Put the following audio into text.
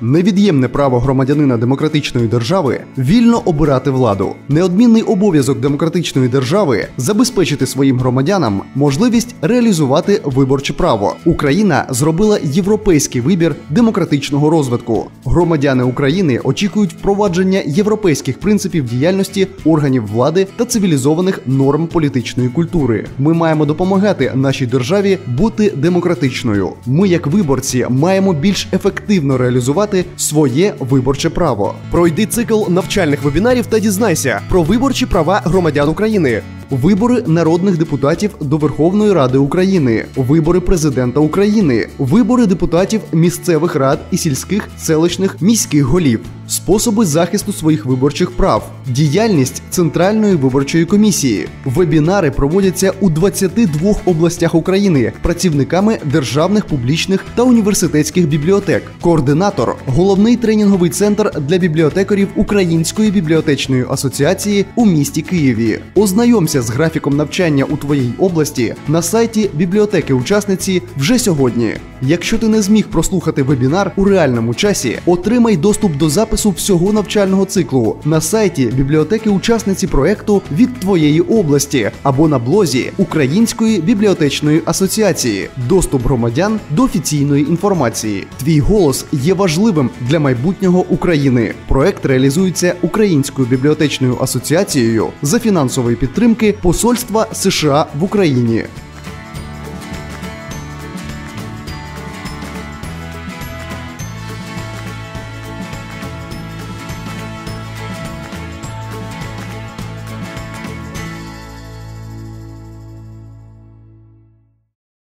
Невід'ємне право громадянина демократичної держави вільно обирати владу. Неодмінний обов'язок демократичної держави забезпечити своїм громадянам можливість реалізувати виборче право. Україна зробила європейський вибір демократичного розвитку. Громадяни України очікують впровадження європейських принципів діяльності органів влади та цивілізованих норм політичної культури. Ми маємо допомагати нашій державі бути демократичною. Ми, як виборці, маємо більш ефективно реалізувати своє виборче право. Пройди цикл навчальних вебінарів та дізнайся про виборчі права громадян України. Вибори народних депутатів до Верховної Ради України, вибори президента України, вибори депутатів місцевих рад і сільських селищних міських голів, способи захисту своїх виборчих прав, діяльність Центральної виборчої комісії. Вебінари проводяться у 22 областях України працівниками державних публічних та університетських бібліотек. Координатор головний тренінговий центр для бібліотекарів Української бібліотечної асоціації у місті Києві. Ознайомся з графіком навчання у твоїй області на сайті бібліотеки учасниці вже сьогодні. Якщо ти не зміг прослухати вебінар у реальному часі, отримай доступ до запису всього навчального циклу на сайті бібліотеки учасниці проекту від твоєї області або на блозі Української бібліотечної асоціації. Доступ громадян до офіційної інформації. Твій голос є важливим для майбутнього України. Проект реалізується Українською бібліотечною асоціацією за фінансової Посольства США в Україні.